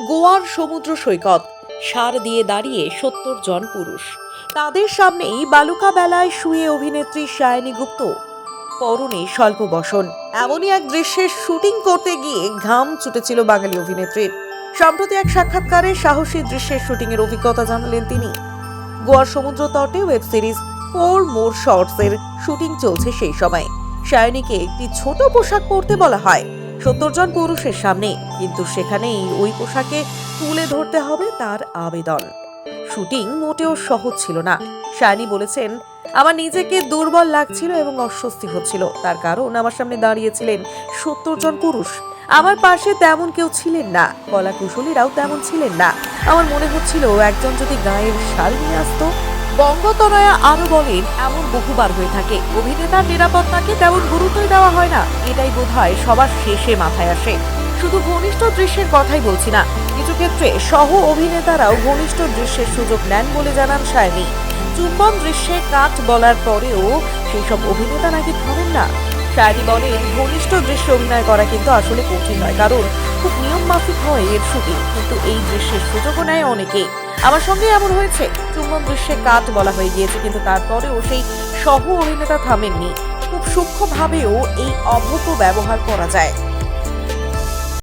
গোয়ার সমুদ্র সৈকত, সার দিয়ে দাঁড়িয়ে সত্তর জন পুরুষ। তাদের সামনেই বালুকা বেলায় শুয়ে অভিনেত্রী সায়নী গুপ্ত। পরনে স্বল্প বসন। এমনই এক দৃশ্যের শুটিং করতে গিয়ে ঘাম ছুটেছিল বাঙালি অভিনেত্রীর। সম্প্রতি এক সাক্ষাৎকারে সাহসী দৃশ্যের শুটিংয়ের অভিজ্ঞতা জানালেন তিনি। গোয়ার সমুদ্র তটে ওয়েব সিরিজ ফোর মোর শর্টসের শুটিং চলছে সেই সময়। সায়নীকে একটি ছোট পোশাক পরতে বলা হয়। সত্তর জন পুরুষের সামনে, কিন্তু সেখানেই ওই পোশাকে তুলে ধরতে হবে তার আবেদন। শুটিং মোটেও সহজ ছিল না। সায়নী বলেছেন, আমার নিজেকে দুর্বল লাগছিল এবং অস্বস্তি হচ্ছিল। তার কারণ আমার সামনে দাঁড়িয়েছিলেন সত্তর জন পুরুষ। আমার পাশে তেমন কেউ ছিলেন না। কলা কুশলীরাও তেমন ছিলেন না। আমার মনে হচ্ছিল একজন যদি গায়ের শাল নিয়ে আসতো বঙ্গতনয়া আরও বলেন, এমন বহুবার হয়ে থাকে। অভিনেতার নিরাপত্তাকে তেমন গুরুত্বই দেওয়া হয় না। এটাই বোধ হয় সবার শেষে মাথায় আসে। শুধু ঘনিষ্ঠ দৃশ্যের কথাই বলছি না। কিছু ক্ষেত্রে সহ অভিনেতারাও ঘনিষ্ঠ দৃশ্যের সুযোগ নেন বলে জানান সায়নী। চুম্বন দৃশ্যে কাট বলার পরেও সেই সব অভিনেতা নাকি থামেন না। সায়নী বলেন, ঘনিষ্ঠ দৃশ্যে অভিনয় করা কিন্তু আসলে কঠিন নয়। কারণ খুব নিয়ম মাফিক হয় এর শুটিং কিন্তু এই দৃশ্যের সুযোগও নেয় অনেকেই আমার সঙ্গে এমন হয়েছে। চুম্বন দৃশ্যে কাট বলা হয়ে গিয়েছে, কিন্তু তারপরেও সেই সহ অভিনেতা থামেননি। খুব সূক্ষ্মভাবেও এই অভূত ব্যবহার করা যায়।